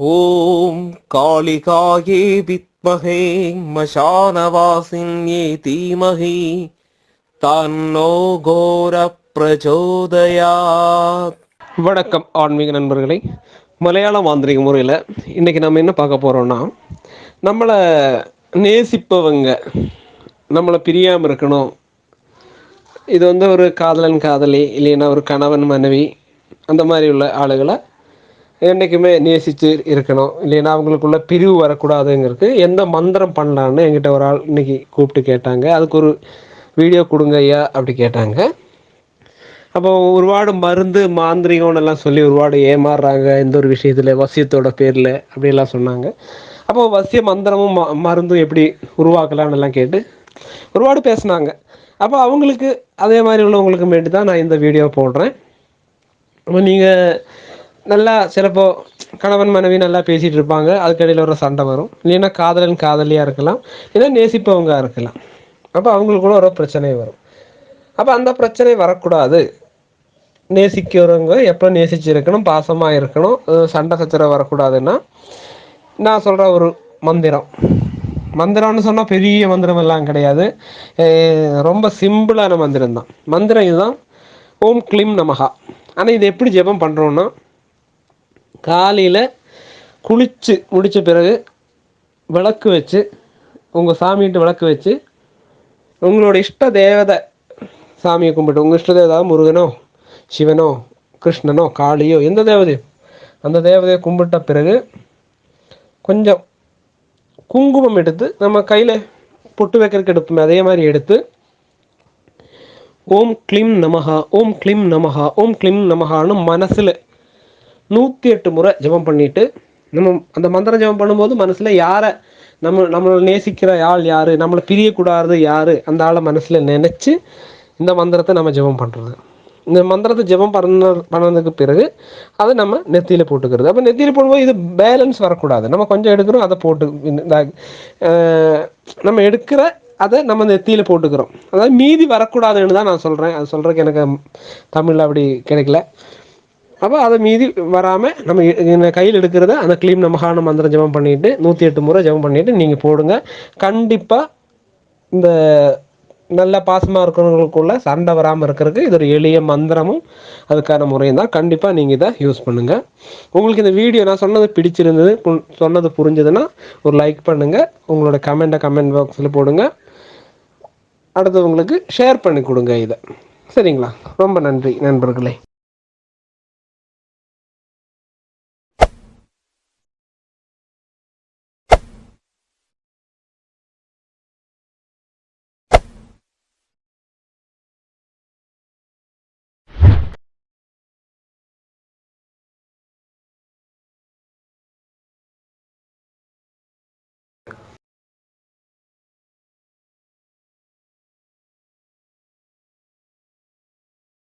ஓம் காளிகாயே வித்மகே மசானவாசின்யே தீமகி தன்னோ கோர பிரச்சோதயாத் வணக்கம் ஆன்மீக நண்பர்களே. மலையாள மாந்திரிக முறையில் இன்றைக்கி நம்ம என்ன பார்க்க போகிறோம்னா நம்மளை நேசிப்பவங்க நம்மளை பிரியாமல் இருக்கணும். இது வந்து ஒரு காதலன் காதலி இல்லைன்னா ஒரு கணவன் மனைவி அந்த மாதிரி உள்ள ஆளுகளை என்றைக்குமே நேசித்து இருக்கணும். இல்லைன்னா அவங்களுக்குள்ள பிரிவு வரக்கூடாதுங்கிறதுக்கு எந்த மந்திரம் பண்ணலான்னு என்கிட்ட ஒரு ஆள் இன்னைக்கு கூப்பிட்டு கேட்டாங்க. அதுக்கு ஒரு வீடியோ கொடுங்க ஐயா அப்படி கேட்டாங்க. அப்போ ஒருபாடு மருந்து மாந்திரிகம்னு எல்லாம் சொல்லி ஒருபாடு ஏமாறுறாங்க. எந்த ஒரு விஷயத்தில்? வசியத்தோட பேரில் அப்படிலாம் சொன்னாங்க. அப்போ வசிய மந்திரமும் ம மருந்தும் எப்படி உருவாக்கலாம்னு எல்லாம் கேட்டு ஒருபாடு பேசினாங்க. அப்போ அவங்களுக்கு அதே மாதிரி உள்ளவங்களுக்கு வேண்டி தான் நான் இந்த வீடியோ போடுறேன். அப்போ நீங்கள் நல்லா சிலப்போ கணவன் மனைவி நல்லா பேசிகிட்டு இருப்பாங்க அதுக்கடையில் ஒரு சண்டை வரும். இல்லைன்னா காதலன் காதலியாக இருக்கலாம். இல்லைன்னா நேசிப்பவங்க இருக்கலாம். அப்போ அவங்களுக்கு கூட ஒரு பிரச்சனை வரும். அப்போ அந்த பிரச்சனை வரக்கூடாது. நேசிக்கிறவங்க எப்போ நேசிச்சிருக்கணும் பாசமாக இருக்கணும் சண்டை சச்சரவு வரக்கூடாதுன்னா நான் சொல்கிற ஒரு மந்திரம். மந்திரம்னு சொன்னால் பெரிய மந்திரம் எல்லாம் கிடையாது. ரொம்ப சிம்பிளான மந்திரம் தான் மந்திரம் இதுதான். ஓம் கிளிம் நமகா ஆனால் இது எப்படி ஜெபம் பண்ணுறோன்னா காலையில் குளித்து முடித்த பிறகு விளக்கு வச்சு உங்கள் சாமிகிட்ட விளக்கு வச்சு உங்களோட இஷ்ட தேவதை சாமியை கும்பிட்டு உங்கள் இஷ்ட தேவதா முருகனோ சிவனோ கிருஷ்ணனோ காளியோ எந்த தேவதையோ அந்த தேவதையை கும்பிட்ட பிறகு கொஞ்சம் குங்குமம் எடுத்து நம்ம கையில் பொட்டு வைக்கிறதுக்கு எடுப்போமே அதே மாதிரி எடுத்து ஓம் கிளிம் நமஹா ஓம் கிளிம் நமஹா ஓம் கிளிம் நமஹான்னு மனசில் நூற்றி எட்டு முறை ஜெபம் பண்ணிட்டு நம்ம அந்த மந்திரம் ஜெபம் பண்ணும்போது மனசில் யாரை நம்ம நம்மளை நேசிக்கிற ஆள் யார்? நம்மளை பிரியக்கூடாது யார்? அந்த ஆளை மனசில் நினச்சி இந்த மந்திரத்தை நம்ம ஜெபம் பண்ணுறது இந்த மந்திரத்தை ஜெபம் பண்ண பண்ணதுக்கு பிறகு அதை நம்ம நெத்தியில் போட்டுக்கிறது. அப்போ நெத்தியில் போடும்போது இது பேலன்ஸ் வரக்கூடாது. நம்ம கொஞ்சம் எடுக்கிறோம் அதை போட்டு இந்த நம்ம எடுக்கிற அதை நம்ம நெத்தியில் போட்டுக்கிறோம். அதாவது மீதி வரக்கூடாதுன்னு தான் நான் சொல்கிறேன் அது சொல்கிறதுக்கு எனக்கு தமிழில் அப்படி கிடைக்கல. அப்போ அதை மீதி வராமல் நம்ம இந்த கையில் எடுக்கிறத அந்த கிளீம் நமகான மந்திரம் ஜெபம் பண்ணிட்டு நூற்றி எட்டு முறை ஜெபம் பண்ணிவிட்டு நீங்கள் போடுங்க. கண்டிப்பாக இந்த நல்ல பாசமாக இருக்கிறவங்களுக்குள்ள சண்டை வராமல் இருக்கிறதுக்கு இது ஒரு எளிய மந்திரமும் அதுக்கான முறையும் தான். கண்டிப்பாக நீங்கள் இதை யூஸ் பண்ணுங்கள் உங்களுக்கு இந்த வீடியோ நான் சொன்னது பிடிச்சிருந்தது சொன்னது புரிஞ்சதுன்னா ஒரு லைக் பண்ணுங்கள் உங்களோட கமெண்ட்டை கமெண்ட் பாக்ஸில் போடுங்க. அடுத்தவங்களுக்கு ஷேர் பண்ணி கொடுங்க இதை. சரிங்களா? ரொம்ப நன்றி நண்பர்களே.